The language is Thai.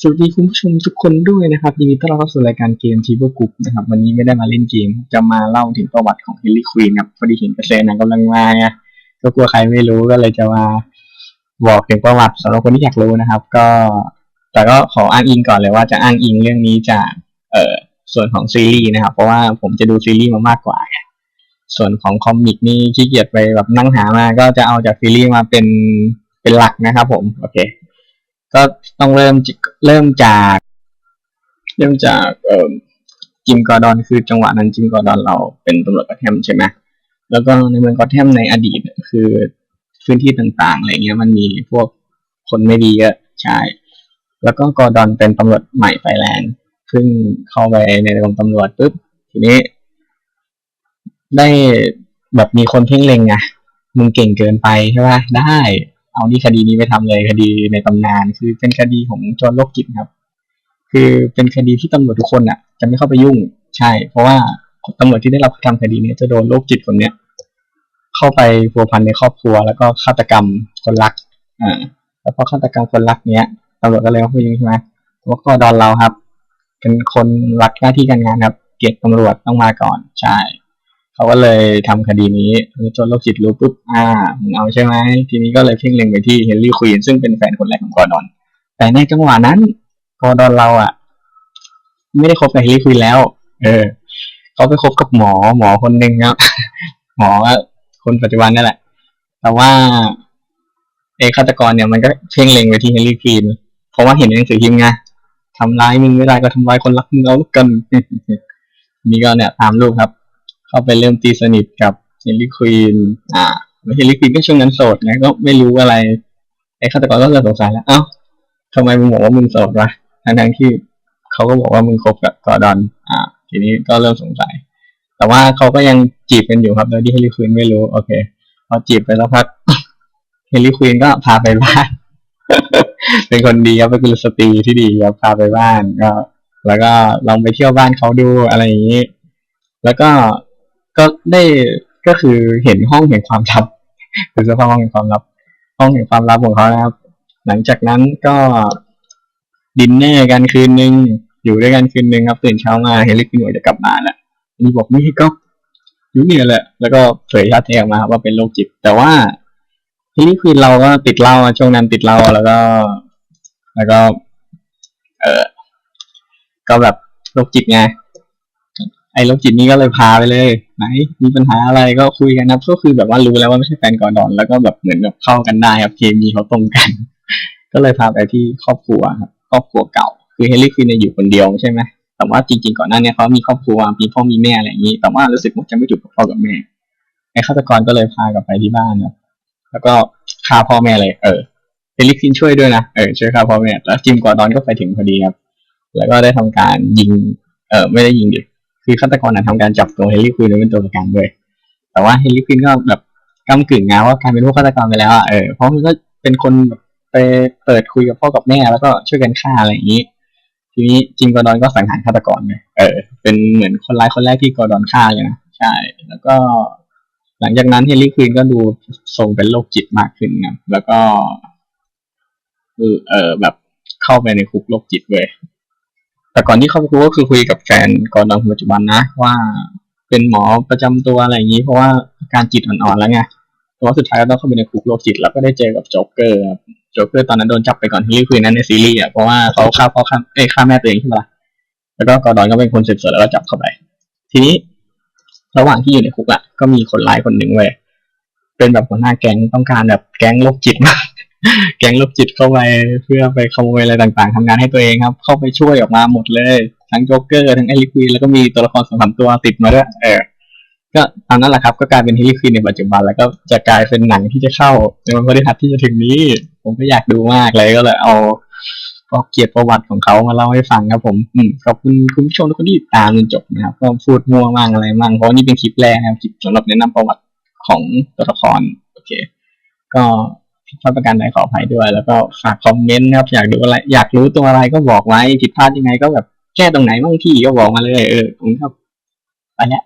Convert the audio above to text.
สวัสดีคุณผู้ชมทุกคนด้วยนะครับยินดีต้อนรับเข้าสู่รายการเกมทีเบอร์กรุ๊ปนะครับวันนี้ไม่ได้มาเล่นเกม จะมาเล่าถึงประวัติของเฮลิควีนครับพอดีเห็นกระแสหนังกำลังมาไงก็กลัวใครไม่รู้ก็เลยจะมาบอกถึงประวัติสำหรับคนที่อยากรู้นะครับ ก็ แต่ก็ขออ้างอิงก่อนเลยว่าจะอ้างอิงเรื่องนี้จากเอ่อส่วนของซีรีส์นะครับ เพราะว่าผมจะดูซีรีส์มามากกว่าไงส่วนของคอมิกนี่ขี้เกียจไปแบบนั่งหามา ก็จะเอาจากซีรีส์มาเป็นเป็นหลักนะครับ ผมโอเค ก็ต้องเริ่มเริ่มจาก เริ่มจากเอ่อจิมกอร์ดอนคือจังหวะนั้นจิมกอร์ดอนเราเป็นตำรวจกอตแทมใช่ไหมแล้วก็ในเมืองกอตแทมในอดีตคือพื้นที่ต่างๆอะไรเงี้ยมันมีพวกคนไม่ดีเยอะใช่แล้วก็กอร์ดอนเป็นตำรวจใหม่ไฟแรงเพิ่งเข้าไปในกรมตำรวจปุ๊บทีนี้ ได้แบบมีคนเพ่งเล็งไงมึงเก่งเกินไปใช่ป่ะได้ เอานี่คดีนี้ไปทำเลยคดีในตำนาน คือเป็นคดีของโจรโรคจิตครับ คือเป็นคดีที่ตำรวจทุกคนอะ จะไม่เข้าไปยุ่ง ใช่ เพราะว่าตำรวจที่ได้รับทำคดีนี้จะโดนโรคจิตคนเนี้ยเข้าไปพัวพันในครอบครัว แล้วก็ฆาตกรรมคนรักอ่าแล้วพอฆาตกรรมคนรักเนี้ยตำรวจก็เลยเข้าไปยุ่งใช่ไหมแล้วก็ดอนเราครับ เป็นคนรักหน้าที่การงานครับ เกียรติตำรวจต้องมาก่อนใช่ เขาก็เลยทำคดีนี้จนโรคจิตรู้ปุ๊บอ่ามึงเอาใช่ไหมทีนี้ก็เลยเพ่งเล็งไปที่เฮนรี่ควีนซึ่งเป็นแฟนคนแรกของกอร์ดอน แต่ในจังหวะนั้นกอร์ดอนเราอะ ไม่ได้คบกับเฮนรี่ควีนแล้ว เออเขาไปคบกับหมอหมอคนหนึ่งครับหมอคนปัจจุบันนี่แหละ แต่ว่าเอฆาตกรเนี่ยมันก็เพ่งเล็งไปที่เฮนรี่ควีนเพราะว่าเห็นในหนังสือพิมพ์ไงทำร้ายมึงไม่ได้ก็ทำร้ายคนรักมึงเอาแล้วกันนี่ก็เนี่ยตามรูปครับ เข้าไปเริ่มตีสนิทกับเฮนรี่ควีนอ่าแล้วเฮนรี่ควีนก็ช่วงนั้นโสดไงก็ไม่รู้อะไรไอ้ฆาตกรก็เริ่มสงสัยแล้วเอ้าทำไมมึงบอกว่ามึงโสดวะทั้งทั้งๆที่เขาก็บอกว่ามึงคบกับกอร์ดอน อ่า ทีนี้ก็เริ่มสงสัย แต่ว่าเขาก็ยังจีบกันอยู่ครับโดยที่เฮนรี่ควีนไม่รู้โอเคพอจีบไปสักพักเฮนรี่ควีนก็พาไปบ้าน เป็นคนดีครับเป็นกุลสตรีที่ดีครับพาไปบ้านก็แล้วก็ลองไปเที่ยวบ้านเขาดูอะไรอย่างนี้ แล้วก็ ก็ได้ก็คือเห็นห้องแห่งความลับคือสภาพห้องแห่งความลับ ห้องแห่งความลับของเขานะครับ หลังจากนั้นก็ดินเนอร์กันคืนหนึ่งอยู่ด้วยกันคืนหนึ่งครับตื่นเช้ามาเฮนรี่ควินบอกจะกลับบ้านแล้วนี่บอกไม่ก็อยู่เนี่ยแหละ แล้วก็เผยชาติแท้ออกมาครับว่าเป็นโรคจิต แต่ว่าเฮนรี่ควินเราก็ติดเหล้าช่วงนั้นติดเหล้าแล้วก็ แล้วก็ เออก็แบบโรคจิตไง อ้โรคจิตนี้ก็เลยพาไปเลย ไหน มีปัญหาอะไรก็คุยกันนะก็คือแบบว่ารู้แล้วว่าไม่ใช่แฟนกอร์ดอนแล้วก็แบบเหมือนแบบเข้ากันได้ครับเคมีเขาตรงกัน ก็เลยพาไปที่ครอบครัวครับครอบครัวเก่า คือเฮนรี่ควินอยู่คนเดียวใช่ไหมแต่ว่าจริง ๆ ก่อนหน้านี้เขามีครอบครัวมีพ่อมีแม่อะไรอย่างนี้ แต่ว่ารู้สึกว่าจะไม่ถูกกับพ่อกับแม่ไอ้ฆาตกรก็เลยพากลับไปที่บ้านครับแล้วก็ฆ่าพ่อแม่เลย เออเฮนรี่ควินช่วยด้วยนะเออช่วยฆ่าพ่อแม่แล้วจิมกอร์ดอนก็ไปถึงพอดีครับ แล้วก็ได้ทำการยิง เออไม่ได้ยิงดิ คือฆาตกรนะทำการจับตัวเฮนรี่ควินเป็นตัวประกันด้วย แต่ว่าเฮนรี่ควินก็แบบกำกึ่งงาว่ากลายเป็นพวกฆาตกรไปแล้วอะเออเพราะมันก็เป็นคนแบบไปเปิดคุยกับพ่อกับแม่แล้วก็ช่วยกันฆ่าอะไรอย่างนี้ ทีนี้จิมกอร์ดอนก็สังหารฆาตกรเลยเออ เป็นเหมือนคนร้ายคนแรกที่กอร์ดอนฆ่าเลยนะใช่ แล้วก็ หลังจากนั้นเฮนรี่ควินก็ดูทรงเป็นโรคจิตมากขึ้นนะแล้วก็คือเออแบบเข้าไปในคุกโรคจิตเลย แต่ก่อนที่เข้าไปคุยก็คือคุยกับแฟนกอร์ดอนปัจจุบันนะว่าเป็นหมอประจำตัวอะไรอย่างนี้ เพราะว่าอาการจิตอ่อนๆแล้วไงแต่ว่าสุดท้ายก็ต้องเข้าไปในคุกโรคจิตแล้วก็ได้เจอกับโจ๊กเกอร์โจ๊กเกอร์ตอนนั้นโดนจับไปก่อนเฮนรี่ควีนนั้นในซีรีส์อะเพราะว่าเขาฆ่าพ่อฆ่าเอ้ฆ่าแม่ตัวเองใช่ไหมล่ะแล้วก็กอร์ดอนก็เป็นคนสืบสวนแล้วก็จับเข้าไป ทีนี้ระหว่างที่อยู่ในคุกอะก็มีคนร้ายคนหนึ่งเว้ยเป็นแบบหัวหน้าแก๊งต้องการแบบแก๊งโรคจิตมาก แก๊งโรคจิตเข้าไปเพื่อไปขโมยอะไรต่างๆทำงานให้ตัวเองครับ เข้าไปช่วยออกมาหมดเลย ทั้งโจ๊กเกอร์ทั้งเอลิควีนแล้วก็มีตัวละครสองสามตัวติดมาด้วยเออก็ตามนั้นแหละครับ ก็กลายเป็นเฮลิควีนในปัจจุบันแล้วก็จะกลายเป็นหนังที่จะเข้าในวันพฤหัสที่จะถึงนี้ ผมก็อยากดูมากเลยก็เลยเอาก็เกียรติประวัติของเขามาเล่าให้ฟังครับผมอืมขอบคุณคุณผู้ชมทุกคนที่ติดตามจนจบนะครับก็พูดมั่วมั่งอะไรมั่งเพราะนี่เป็นคลิปแรกนะครับคลิปสำหรับแนะนำประวัติของตัวละครโอเค ก็ ผิดพลาดประการใดขออภัยด้วย แล้วก็ฝากคอมเมนต์นะครับ อยากดูอะไร อยากรู้ตัวอะไรก็บอกไว้ผิดพลาดยังไงก็แบบแก้ตรงไหนบ้างที่ก็บอกมาเลย เออผมครับไปแล้ว